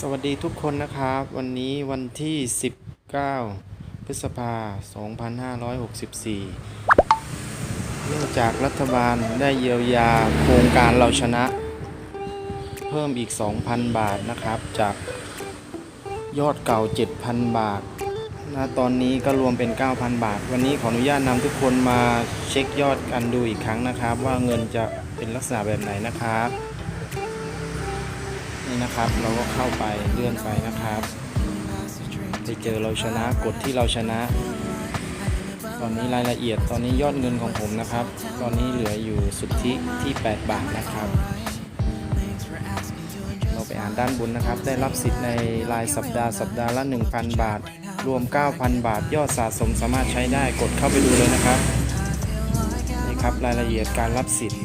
สวัสดีทุกคนนะครับ วันนี้วันที่ 19 พฤษภา 2564 เนื่องจากรัฐบาลได้เยียวยาโครงการเราชนะ เพิ่มอีก 2,000 บาทนะครับ จากยอดเก่า 7,000 บาทนะตอนนี้ก็รวมเป็น 9,000 บาท วันนี้ขออนุญาตนำทุกคนมาเช็คยอดกันดูอีกครั้งนะครับ ว่าเงินจะเป็นลักษณะแบบไหนนะครับ นี่นะครับ เราก็เข้าไปเลื่อนไปนะครับไปเจอเราชนะกดที่เราชนะ ตอนนี้รายละเอียดตอนนี้ยอดเงินของผมนะครับ ตอนนี้เหลืออยู่สุทธิที่ 8 บาทนะครับ เราไปอ่านด้านบนนะครับ ได้รับสิทธิ์ในรายสัปดาห์สัปดาห์ละ 1,000 บาท รวม 9,000 บาท ยอดสะสมสามารถใช้ได้กดเข้าไปดูเลยนะครับนี่ครับรายละเอียดการรับสิทธิ์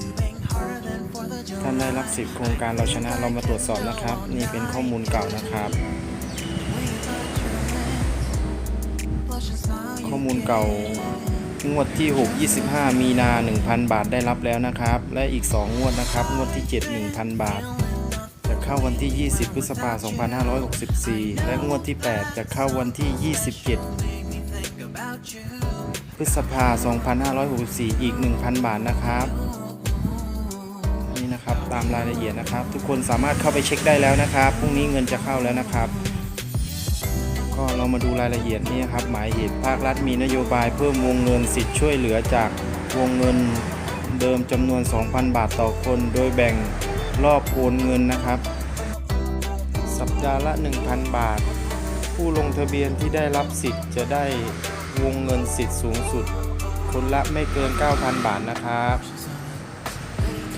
ท่านได้รับสิทธิโครงการเราชนะเรามาตรวจสอบนะครับ นี่เป็นข้อมูลเก่านะครับ ข้อมูลเก่างวดที่ 6 25 มีนา 1,000 บาทได้รับแล้วนะครับ และอีก 2 งวดนะครับ งวดที่ 7 1,000 บาท จะเข้าวันที่ 20 พฤษภาคม 2564 และงวดที่ 8 จะเข้าวันที่ 27 พฤษภาคม 2564 อีก 1,000 บาทนะครับ นี่นะครับ ตามรายละเอียดนะครับ ทุกคนสามารถเข้าไปเช็คได้แล้วนะครับพรุ่งนี้เงินจะเข้าแล้วนะครับ ก็เรามาดูรายละเอียดนี่ครับ หมายเหตุภาครัฐมีนโยบายเพิ่มวงเงินสิทธิ์ช่วยเหลือจากวงเงินเดิมจำนวน 2,000 บาทต่อคน โดยแบ่งรอบโอนเงินนะครับ สัปดาห์ละ 1,000 บาท ผู้ลงทะเบียนที่ได้รับสิทธิ์จะได้วงเงินสิทธิ์สูงสุด คนละไม่เกิน 9,000 บาทนะครับ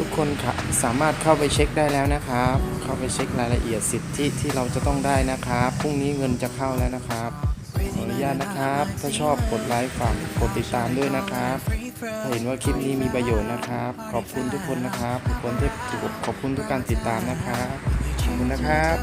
ทุกคนค่ะสามารถเข้าไปเช็คได้แล้วนะครับ เข้าไปเช็ครายละเอียดสิทธิที่เราจะต้องได้นะครับ พรุ่งนี้เงินจะเข้าแล้วนะครับ ขออนุญาตนะครับ ถ้าชอบกดไลค์ฝากกดติดตามด้วยนะครับถ้าเห็นว่าคลิปนี้มีประโยชน์นะครับ ขอบคุณทุกคนนะครับขอบคุณที่ขอบคุณทุกการติดตามนะครับ ขอบคุณนะครับ